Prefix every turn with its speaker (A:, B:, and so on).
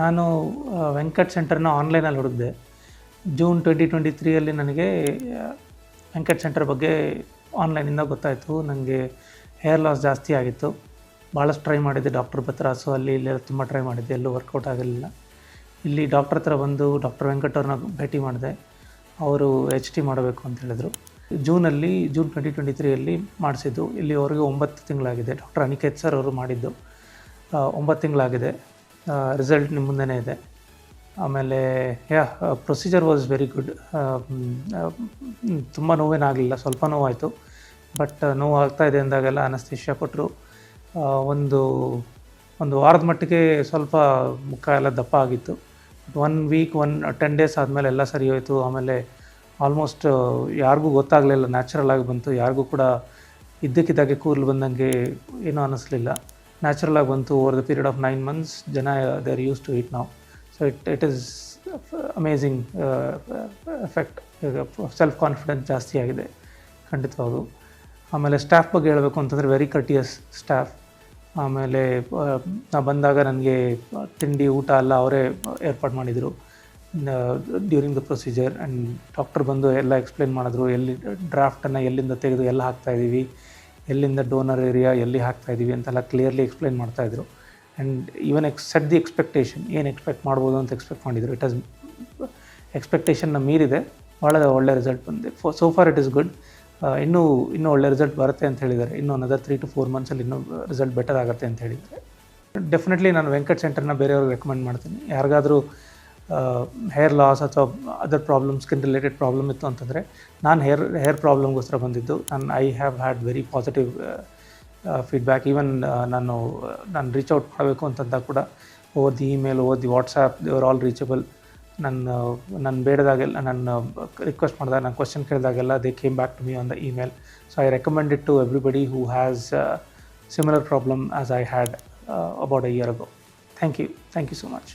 A: ನಾನು ವೆಂಕಟ್ ಸೆಂಟರ್ನ ಆನ್ಲೈನಲ್ಲಿ ಹುಡುಕಿದೆ. ಜೂನ್ ಟ್ವೆಂಟಿ ಟ್ವೆಂಟಿ ತ್ರೀಯಲ್ಲಿ ನನಗೆ ವೆಂಕಟ್ ಸೆಂಟರ್ ಬಗ್ಗೆ ಆನ್ಲೈನಿಂದ ಗೊತ್ತಾಯಿತು. ನನಗೆ ಹೇರ್ ಲಾಸ್ ಜಾಸ್ತಿ ಆಗಿತ್ತು. ಭಾಳಷ್ಟು ಟ್ರೈ ಮಾಡಿದ್ದೆ ಡಾಕ್ಟರ್ ಬತ್ರಾಸು ಅಲ್ಲಿ ಇಲ್ಲೆಲ್ಲ ತುಂಬ ಟ್ರೈ ಮಾಡಿದ್ದೆ. ಎಲ್ಲೂ ವರ್ಕೌಟ್ ಆಗಲಿಲ್ಲ. ಇಲ್ಲಿ ಡಾಕ್ಟರ್ ಹತ್ರ ಬಂದು ಡಾಕ್ಟರ್ ವೆಂಕಟ್ ಅವ್ರನ್ನ ಭೇಟಿ ಮಾಡಿದೆ. ಅವರು ಎಚ್ ಟಿ ಮಾಡಬೇಕು ಅಂತ ಹೇಳಿದರು. ಜೂನಲ್ಲಿ ಜೂನ್ ಟ್ವೆಂಟಿ ಟ್ವೆಂಟಿ ತ್ರೀಯಲ್ಲಿ ಮಾಡಿಸಿದ್ದು. ಇಲ್ಲಿವರೆಗೆ ಒಂಬತ್ತು ತಿಂಗಳಾಗಿದೆ. ಡಾಕ್ಟರ್ ಅನಿಕೇತ್ ಸರ್ ಅವರು ಮಾಡಿದ್ದು. ಒಂಬತ್ತು ತಿಂಗಳಾಗಿದೆ. ರಿಸಲ್ಟ್ ನಿಮ್ಮ ಮುಂದೆನೇ ಇದೆ. ಆಮೇಲೆ yeah procedure was very good ತುಂಬ ನೋವೇನಾಗಲಿಲ್ಲ, ಸ್ವಲ್ಪ ನೋವಾಯಿತು. ಬಟ್ ನೋವು ಆಗ್ತಾ ಇದೆ ಅಂದಾಗೆಲ್ಲ ಅನಸ್ತೇಷ್ಯ ಕೊಟ್ಟರು ಒಂದು ಒಂದು ವಾರದ ಮಟ್ಟಿಗೆ ಸ್ವಲ್ಪ ಮುಖ ಎಲ್ಲ ದಪ್ಪ ಆಗಿತ್ತು. One week one ten days ಆದಮೇಲೆ ಎಲ್ಲ ಸರಿ ಹೋಯಿತು. ಆಮೇಲೆ ಆಲ್ಮೋಸ್ಟ್ ಯಾರಿಗೂ ಗೊತ್ತಾಗಲಿಲ್ಲ ನ್ಯಾಚುರಲ್ ಆಗಿ ಬಂತು. ಯಾರಿಗೂ ಕೂಡ ಇದ್ದಕ್ಕಿದ್ದಾಗೆ ಕೂದಲು ಬಂದಂಗೆ ಏನೂ ಅನ್ನಿಸ್ಲಿಲ್ಲ ನ್ಯಾಚುರಲ್ ಆಗಿ ಬಂತು over the period of nine months ಜನ they are use to it ನಾವು so it it is amazing effect self confidence ಜಾಸ್ತಿ ಆಗಿದೆ. ಖಂಡಿತವಾಗೂ ಆಮೇಲೆ ಸ್ಟಾಫ್ ಬಗ್ಗೆ ಹೇಳಬೇಕು ಅಂತಂದರೆ ವೆರಿ ಕಟಿಯಸ್ ಸ್ಟಾಫ್ ಆಮೇಲೆ ನಾ ಬಂದಾಗ ನನಗೆ ತಿಂಡಿ, ಊಟ ಎಲ್ಲ ಅವರೇ ಏರ್ಪಾಡು ಮಾಡಿದರು. During the procedure and doctor ಬಂದು ಎಲ್ಲ ಎಕ್ಸ್ಪ್ಲೇನ್ ಮಾಡಿದ್ರು. ಎಲ್ಲಿ ಡ್ರಾಫ್ಟನ್ನು ಎಲ್ಲಿಂದ ತೆಗೆದು ಎಲ್ಲ ಹಾಕ್ತಾಯಿದ್ದೀವಿ ಎಲ್ಲಿಂದ ಡೋನರ್ ಏರಿಯಾ ಎಲ್ಲಿ ಹಾಕ್ತಾಯಿದ್ದೀವಿ ಅಂತೆಲ್ಲ ಕ್ಲಿಯರ್ಲಿ ಎಕ್ಸ್ಪ್ಲೈನ್ ಮಾಡ್ತಾಯಿದ್ರು and even ex set the expectation ಏನು ಎಕ್ಸ್ಪೆಕ್ಟ್ ಮಾಡ್ಬೋದು ಅಂತ ಎಕ್ಸ್ಪೆಕ್ಟ್ ಮಾಡಿದರು. ಇಟ್ ಹಸ್ ಎಕ್ಸ್ಪೆಕ್ಟೇಷನ್ನ ಮೀರಿದೆ. ಭಾಳ ಒಳ್ಳೆ ರಿಸಲ್ಟ್ ಬಂದಿದೆ. ಫೋ so for it is good ಇನ್ನೂ ಇನ್ನೂ ಒಳ್ಳೆ ರಿಸಲ್ಟ್ ಬರುತ್ತೆ ಅಂತ ಹೇಳಿದ್ದಾರೆ. ಇನ್ನೂ ಅನದರ್ ತ್ರೀ ಟು ಫೋರ್ ಮಂತ್ಸಲ್ಲಿ ಇನ್ನೂ ರಿಸಲ್ಟ್ ಬೆಟರ್ ಆಗುತ್ತೆ ಅಂತ ಹೇಳಿದ್ದಾರೆ. ಡೆಫಿನೆಟ್ಲಿ ನಾನು ವೆಂಕಟ್ ಸೆಂಟರ್ನ ಬೇರೆಯವ್ರಿಗೆ ರೆಕಮೆಂಡ್ ಮಾಡ್ತೀನಿ. ಯಾರಿಗಾದರೂ ಹೇರ್ ಲಾಸ್ ಅಥವಾ other problem skin related problem ಇತ್ತು ಅಂತಂದರೆ, ನಾನು ಹೇರ್ ಹೇರ್ ಪ್ರಾಬ್ಲಮ್ಗೋಸ್ಕರ ಬಂದಿದ್ದು. ನಾನು I have had very positive feedback even ನಾನು ನಾನು ರೀಚ್ ಔಟ್ ಮಾಡಬೇಕು ಅಂತಂದಾಗ ಕೂಡ or the email or the WhatsApp they were all reachable ನನ್ನ ನಾನು ಬೇಡದಾಗೆಲ್ಲ ನನ್ನ ರಿಕ್ವೆಸ್ಟ್ ಮಾಡಿದಾಗ, ನಾನು question ಕೇಳಿದಾಗೆಲ್ಲ they came back to me on the email so I recommend it to everybody who has similar problem as I had about a year ago thank you thank you so much